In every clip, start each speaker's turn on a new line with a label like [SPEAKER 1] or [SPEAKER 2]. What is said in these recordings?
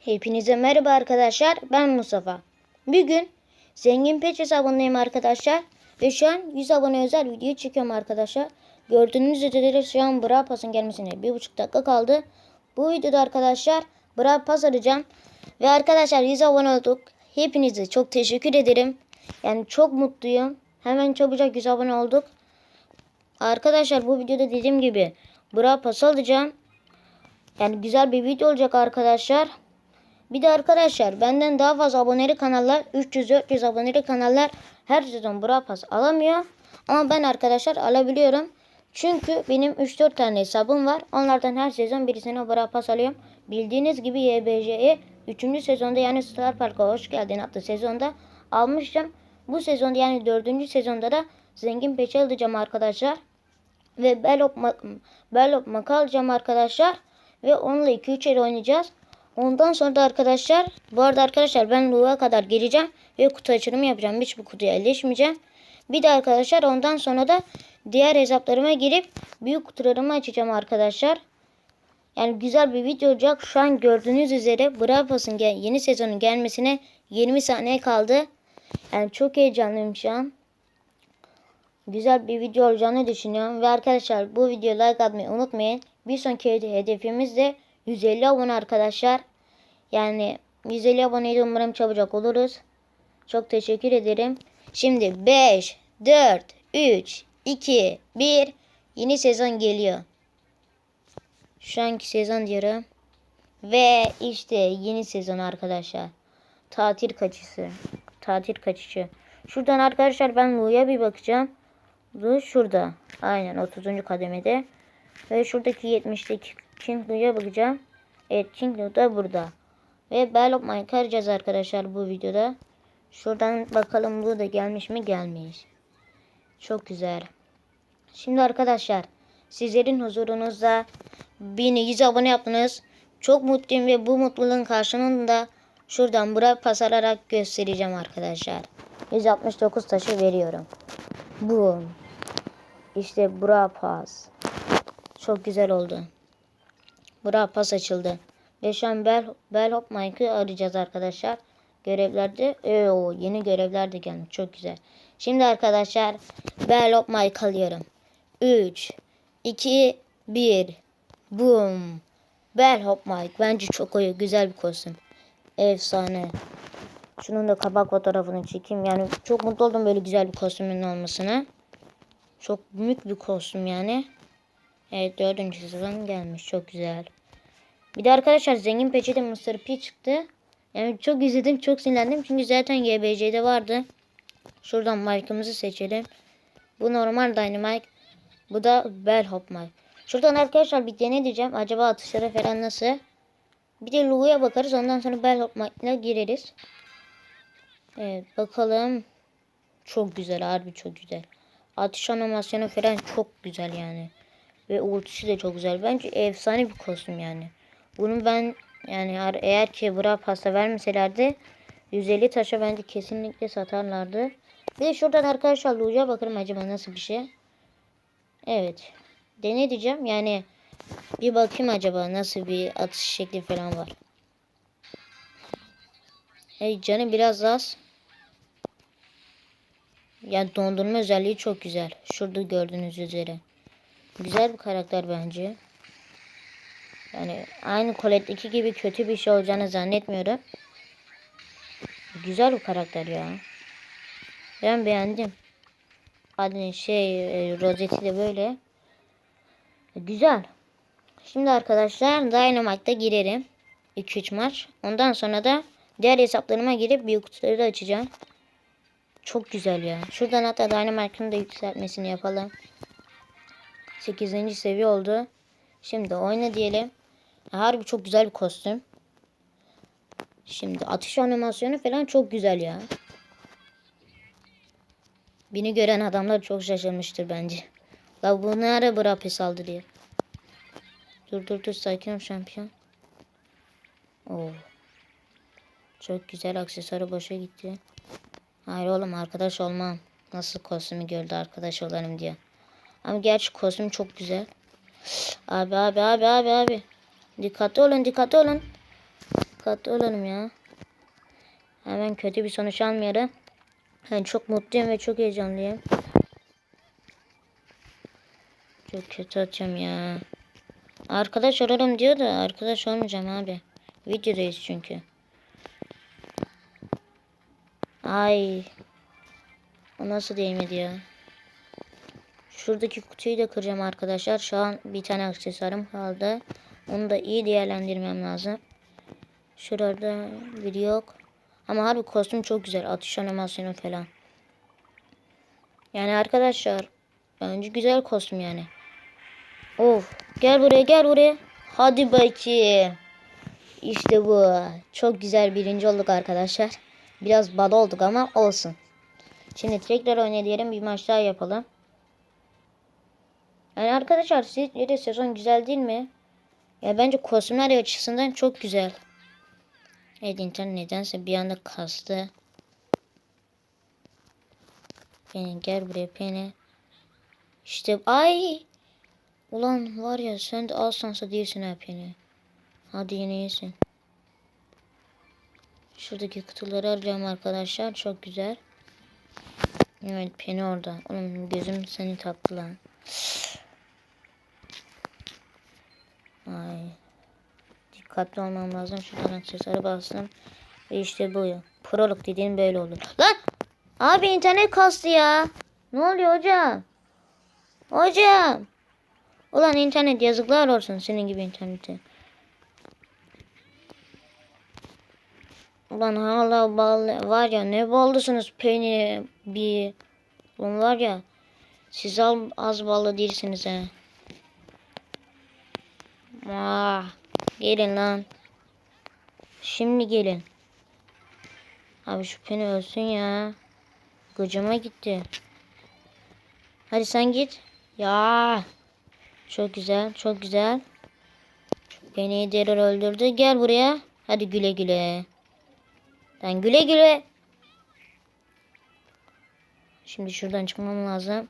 [SPEAKER 1] Hepinize merhaba arkadaşlar. Ben Mustafa. Bugün Zengin Peç hesabındayım arkadaşlar. Ve şu an 100 abone özel video çekiyorum arkadaşlar. Gördüğünüz üzere şu an Brawl Pass'ın gelmesine bir buçuk dakika kaldı. Bu videoda arkadaşlar Brawl Pass arayacağım. Ve arkadaşlar 100 abone olduk. Hepinize çok teşekkür ederim. Yani çok mutluyum. Hemen çabucak 100 abone olduk. Arkadaşlar bu videoda dediğim gibi Brawl Pass alacağım. Yani güzel bir video olacak arkadaşlar. Bir de arkadaşlar benden daha fazla aboneli kanallar 300-400 aboneli kanallar her sezon Brawl Pass alamıyor. Ama ben arkadaşlar alabiliyorum. Çünkü benim 3-4 tane hesabım var. Onlardan her sezon birisine Brawl Pass alıyorum. Bildiğiniz gibi YBJ'ye 3. sezonda yani Star Park'a hoş geldin adlı sezonda almıştım. Bu sezonda yani 4. sezonda da zengin peçe alacağım arkadaşlar. Ve Bellop, Bellop Maka alacağım arkadaşlar. Ve onunla 2-3 el oynayacağız. Ondan sonra da arkadaşlar bu arada arkadaşlar ben Lu'ya kadar geleceğim ve kutu açılımı yapacağım. Hiç bu kutuya elleşmeyeceğim. Bir de arkadaşlar ondan sonra da diğer hesaplarıma girip büyük kutularımı açacağım arkadaşlar. Yani güzel bir video olacak. Şu an gördüğünüz üzere gel- yeni sezonun gelmesine 20 saniye kaldı. Yani çok heyecanlıyım şu an. Güzel bir video olacağını düşünüyorum. Ve arkadaşlar bu videoya like atmayı unutmayın. Bir sonraki hedefimiz de 150 abone arkadaşlar. Yani 150 aboneyi umarım çabucak oluruz. Çok teşekkür ederim. Şimdi 5, 4, 3, 2, 1 yeni sezon geliyor. Şu anki sezon diyorum. Ve işte yeni sezon arkadaşlar. Tatil kaçışı. Tatil kaçışı. Şuradan arkadaşlar ben Lu'ya bir bakacağım. Lu şurada. Aynen 30. kademede. Ve şuradaki 70'teki King Lu'ya bakacağım. Evet King Lu da burada. Ve Battle of Mike arayacağız arkadaşlar bu videoda. Şuradan bakalım bu da gelmiş mi gelmiş. Çok güzel. Şimdi arkadaşlar sizlerin huzurunuzda beni 100 abone yaptınız. Çok mutluyum ve bu mutluluğun karşılığında şuradan buraya pas göstereceğim arkadaşlar. 169 taşı veriyorum. Boom. İşte bura pas. Çok güzel oldu. Bura pas açıldı. An Bell, Bellhop Mike'ı arayacağız arkadaşlar. Görevlerde o yeni görevler de gelmiş. Çok güzel. Şimdi arkadaşlar Bellhop Mike alıyorum. 3 2 1 Boom. Bellhop Mike. Bence çok iyi. Güzel bir kostüm. Efsane. Şunun da kabak fotoğrafını çekeyim. Yani çok mutlu oldum böyle güzel bir kostümün olmasına. Çok büyük bir kostüm yani. Evet dördüncü sezon gelmiş. Çok güzel. Bir de arkadaşlar zengin peçete Mr. P çıktı. Yani çok izledim çok sinirlendim. Çünkü zaten GBC'de vardı. Şuradan Mike'ımızı seçelim. Bu normal Dynamite. Bu da Bellhop Mike. Şuradan arkadaşlar bir deney diyeceğim. Acaba atışları falan nasıl? Bir de Lu'ya bakarız. Ondan sonra Bellhop Mike'la gireriz. Evet bakalım. Çok güzel harbi çok güzel. Atış animasyonu falan çok güzel yani. Ve ultisi de çok güzel. Bence efsane bir kostüm yani. Bunu ben yani eğer ki bura pasta vermeselerdi 150 taşa bence kesinlikle satarlardı. Bir de şuradan arkadaşlar Lu'ya bakalım acaba nasıl bir şey. Evet. Dene diyeceğim. Yani bir bakayım acaba nasıl bir atış şekli falan var. Hey canım biraz az. Yani dondurma özelliği çok güzel. Şurada gördüğünüz üzere. Güzel bir karakter bence. Yani aynı Colette'deki gibi kötü bir şey olacağını zannetmiyorum. Güzel bir karakter ya. Ben beğendim. Hadi şey e, rozeti de böyle. Güzel. Şimdi arkadaşlar Dynamite'da girerim. 2-3 maç. Ondan sonra da diğer hesaplarıma girip büyük kutuları da açacağım. Çok güzel ya. Şuradan hatta Dynamite'ın da yükseltmesini yapalım. 8. seviye oldu. Şimdi oyna diyelim. Harbi çok güzel bir kostüm. Şimdi atış animasyonu falan çok güzel ya. Beni gören adamlar çok şaşırmıştır bence. La bu ne ara bırak pes saldırıyor. Dur dur dur sakin ol şampiyon. Oo. Çok güzel aksesuarı boşa gitti. Hayır oğlum arkadaş olmam. Nasıl kostümü gördü arkadaş olalım diye. Ama gerçi kostüm çok güzel. Abi abi abi abi abi. Dikkatli olun dikkatli olun. Dikkatli olalım ya. Hemen kötü bir sonuç almayalım. Ben çok mutluyum ve çok heyecanlıyım. Çok kötü atacağım ya. Arkadaş olalım diyor da arkadaş olmayacağım abi. Videodayız çünkü. Ay. O nasıl değmedi ya? Şuradaki kutuyu da kıracağım arkadaşlar. Şu an bir tane aksesuarım kaldı. Onu da iyi değerlendirmem lazım. Şurada biri yok. Ama harbi kostüm çok güzel. Atış animasyonu falan. Yani arkadaşlar. Bence güzel kostüm yani. Of. Gel buraya gel buraya. Hadi bakayım. İşte bu. Çok güzel birinci olduk arkadaşlar. Biraz bal olduk ama olsun. Şimdi tekrar oynayalım. Bir maç daha yapalım. Yani arkadaşlar sizce de sezon güzel değil mi? Ya bence kostümler açısından çok güzel. Evet internet nedense bir anda kastı. Penny gel buraya Penny. İşte ay. Ulan var ya sen de alsansa değilsin ha Penny. Hadi yine iyisin. Şuradaki kutuları arayacağım arkadaşlar. Çok güzel. Evet Penny orada. Oğlum gözüm seni taktı lan. Ay. Dikkatli olmam lazım. Şuradan aksesuarı bastım. Ve işte bu. Prolog dediğin böyle olur. Lan! Abi internet kastı ya. Ne oluyor hocam? Hocam. Ulan internet yazıklar olsun senin gibi internete. Ulan hala bağlı var ya ne ballısınız Penny bir. Ulan var ya siz az ballı değilsiniz he. Ah, gelin lan. Şimdi gelin. Abi şu Penny ölsün ya. Gıcıma gitti. Hadi sen git. Ya. Çok güzel, çok güzel. Beni Derer öldürdü. Gel buraya. Hadi güle güle. Ben güle güle. Şimdi şuradan çıkmam lazım.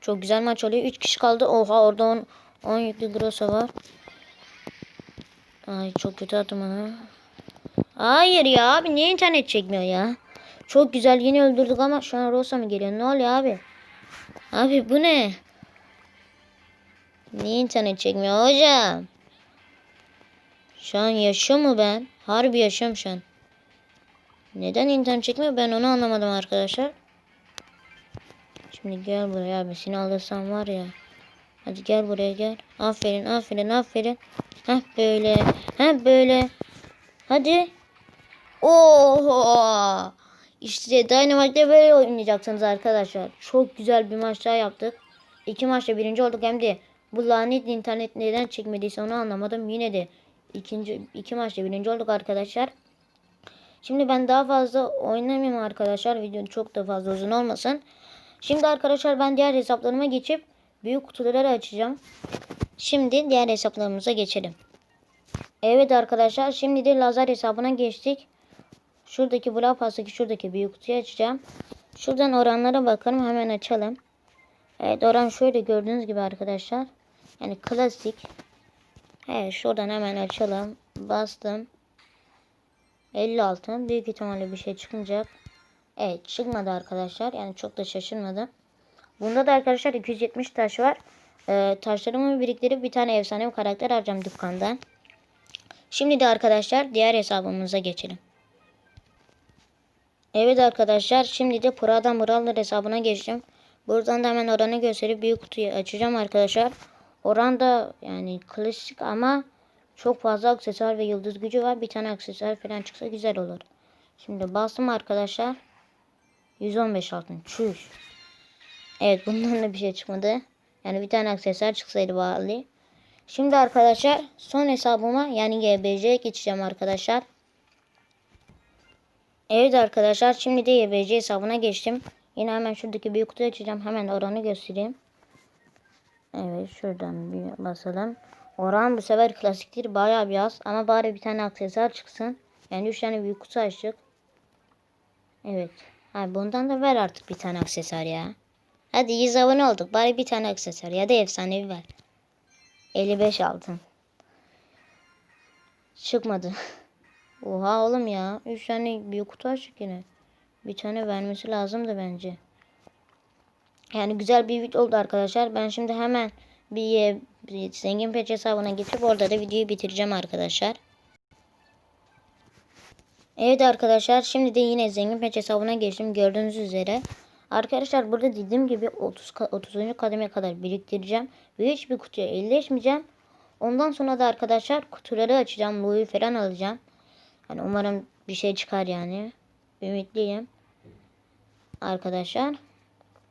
[SPEAKER 1] Çok güzel maç oluyor. 3 kişi kaldı. Oha orada 10 10 yüklü Grosso var. Ay çok kötü attım onu. Hayır ya abi niye internet çekmiyor ya? Çok güzel yine öldürdük ama şu an Rosa mı geliyor? Ne oluyor abi? Abi bu ne? Niye internet çekmiyor hocam? Şu an yaşıyor mu ben? Harbi yaşıyorum şu an. Neden internet çekmiyor ben onu anlamadım arkadaşlar. Şimdi gel buraya abi seni alırsam var ya. Hadi gel buraya gel. Aferin aferin aferin. Heh böyle. Heh böyle. Hadi. Oho. İşte Dynamite'de böyle oynayacaksınız arkadaşlar. Çok güzel bir maç daha yaptık. İki maçta birinci olduk hem de bu lanet internet neden çekmediyse onu anlamadım. Yine de ikinci iki maçta birinci olduk arkadaşlar. Şimdi ben daha fazla oynamayayım arkadaşlar. Video çok da fazla uzun olmasın. Şimdi arkadaşlar ben diğer hesaplarıma geçip büyük kutuları açacağım. Şimdi diğer hesaplarımıza geçelim. Evet arkadaşlar şimdi de lazer hesabına geçtik. Şuradaki Brawl Pass'taki şuradaki büyük kutuyu açacağım. Şuradan oranlara bakalım hemen açalım. Evet oran şöyle gördüğünüz gibi arkadaşlar. Yani klasik. Evet şuradan hemen açalım. Bastım. 56. Büyük ihtimalle bir şey çıkmayacak. Evet çıkmadı arkadaşlar. Yani çok da şaşırmadım. Bunda da arkadaşlar 270 taş var. Ee, taşlarımı biriktirip bir tane efsane bir karakter alacağım dükkandan. Şimdi de arkadaşlar diğer hesabımıza geçelim. Evet arkadaşlar şimdi de Prada Murallar hesabına geçtim. Buradan da hemen oranı gösterip büyük kutuyu açacağım arkadaşlar. Oran da yani klasik ama çok fazla aksesuar ve yıldız gücü var. Bir tane aksesuar falan çıksa güzel olur. Şimdi bastım arkadaşlar. 115 altın. Çüş. Evet bundan da bir şey çıkmadı. Yani bir tane aksesuar çıksaydı bağlı. Şimdi arkadaşlar son hesabıma yani GBC'ye geçeceğim arkadaşlar. Evet arkadaşlar şimdi de YBC hesabına geçtim. Yine hemen şuradaki büyük kutuyu açacağım. Hemen oranı göstereyim. Evet şuradan bir basalım. Oran bu sefer klasiktir. Bayağı bir az. Ama bari bir tane aksesuar çıksın. Yani 3 tane büyük kutu açtık. Evet. Ha, bundan da ver artık bir tane aksesuar ya. Hadi 100 abone olduk. Bari bir tane aksesuar ya da efsanevi ver. 55 altın. Çıkmadı. Oha oğlum ya. 3 tane büyük kutu açtık yine. Bir tane vermesi lazımdı bence. Yani güzel bir video oldu arkadaşlar. Ben şimdi hemen bir, bir zengin peç hesabına geçip orada da videoyu bitireceğim arkadaşlar. Evet arkadaşlar şimdi de yine zengin peç hesabına geçtim gördüğünüz üzere. Arkadaşlar burada dediğim gibi 30 ka- 30. kademeye kadar biriktireceğim ve hiçbir kutuya elleşmeyeceğim. Ondan sonra da arkadaşlar kutuları açacağım. Louis falan alacağım. Yani umarım bir şey çıkar yani. Ümitliyim. Arkadaşlar.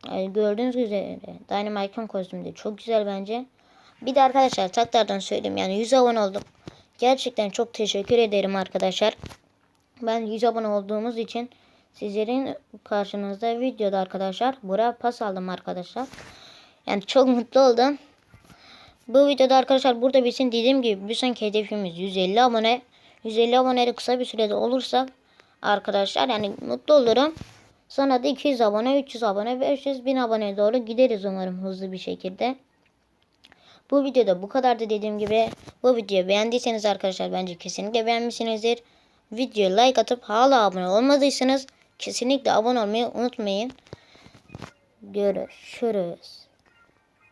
[SPEAKER 1] Yani gördüğünüz üzere Dynamite'ın kostümü de çok güzel bence. Bir de arkadaşlar tekrardan söyleyeyim yani 100 abone oldum. Gerçekten çok teşekkür ederim arkadaşlar. Ben 100 abone olduğumuz için sizlerin karşınızda videoda arkadaşlar buraya pas aldım arkadaşlar. Yani çok mutlu oldum. Bu videoda arkadaşlar burada bilsin dediğim gibi bir sonraki hedefimiz 150 abone. 150 aboneli kısa bir sürede olursa arkadaşlar yani mutlu olurum. Sonra da 200 abone, 300 abone, 500 bin aboneye doğru gideriz umarım hızlı bir şekilde. Bu videoda bu kadardı dediğim gibi. Bu videoyu beğendiyseniz arkadaşlar bence kesinlikle beğenmişsinizdir. Videoya like atıp hala abone olmadıysanız kesinlikle abone olmayı unutmayın. Görüşürüz.